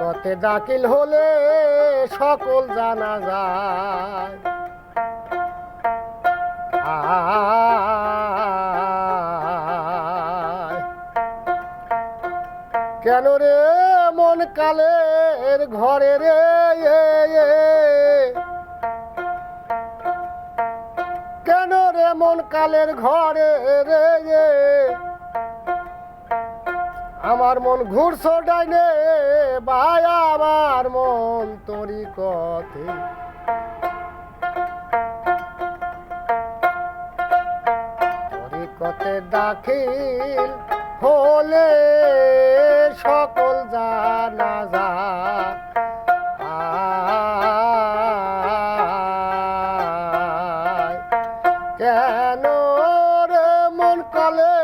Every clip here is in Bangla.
তরিকতে দাখিল হলে সকল জানা যায়। কেন রে মন কালের ঘরে রে। কেন রে মন কালের ঘরে রে। আমার মন ঘুরছো ডাইনে, ভাই আমার মন তোরি কথে তোরি কথে দাখিল হলে সকল জানা যা। কেন রে মন কালের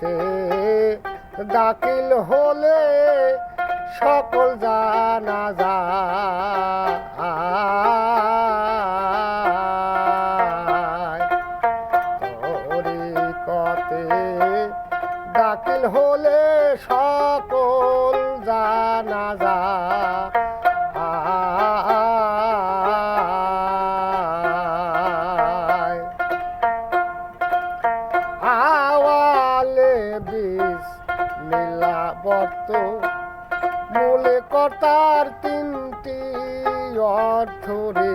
কথে দাখিল হলে সকল জানা যায় তিনটি অর্থ রে।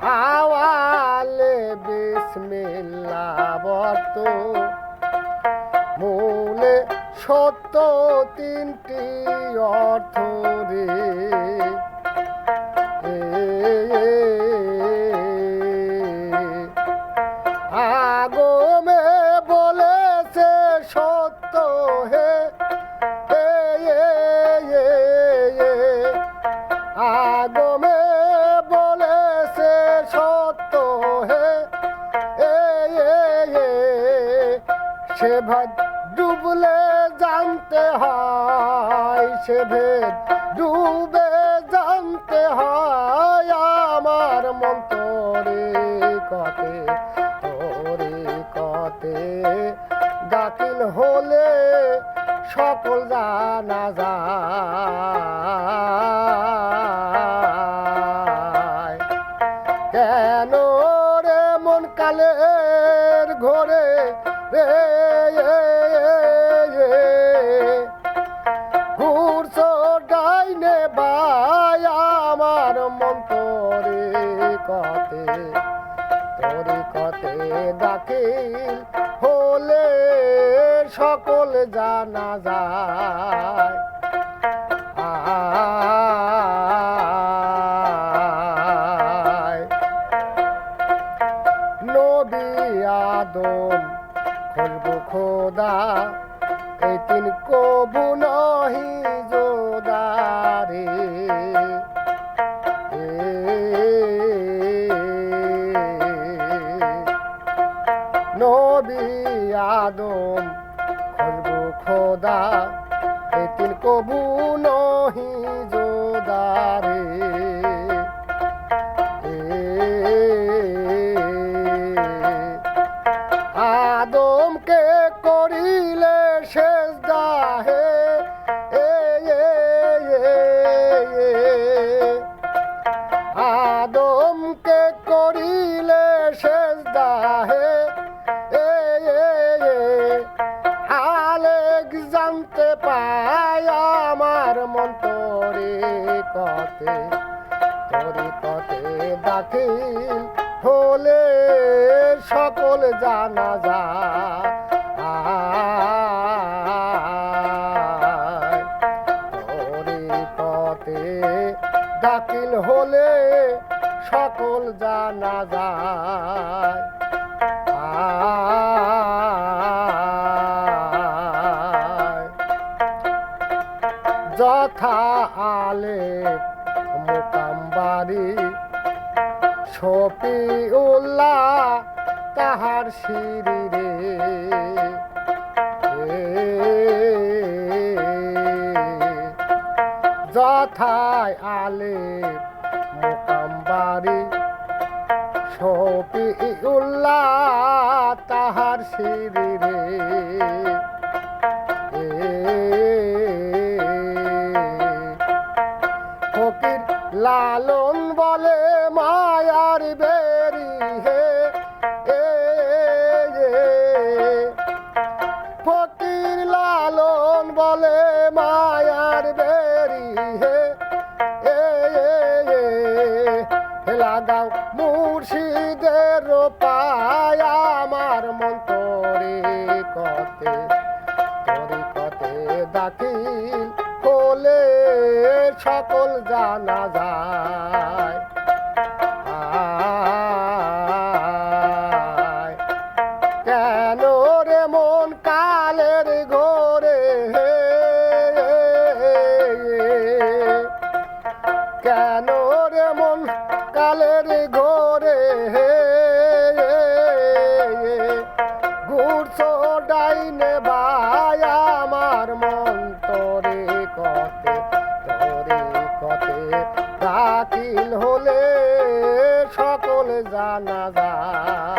আওয়ালে বিসমিল্লা বর্ত। মূলে সত্য তিনটি অর্থ রে। আগমে বলেছে সত্য হে। সে ভাদ ডুবলে জানতে হয়, সে ভেদ ডুবে জানতে হয় আমার মন্তরে কতে, তোরে কতে দাখিল হলে সকল জানা যায় ঘুরছ ডাইনে বাই আমার মন্তরে কতে, তোরে কতে দাখিল হলে সকল জানা যায়। নবী আদম খুলবু খোদা এই তিন কবু নহি জোদারে। জানতে পায় আমার মন্তরে কতে তোরে কতে দাখিল হলে সকল জানা তোরে কতে দাখিল হলে সকল জানা যায়। থালে মোকাম্বারি ছপি উল্লা তাহার শিরিরে যথায় আলে মোকাম্বারি ছপি উল্লা তাহার শিরিরে দাখিল হলে সকল জানা বাতিল হলে সকলে জানা যায়।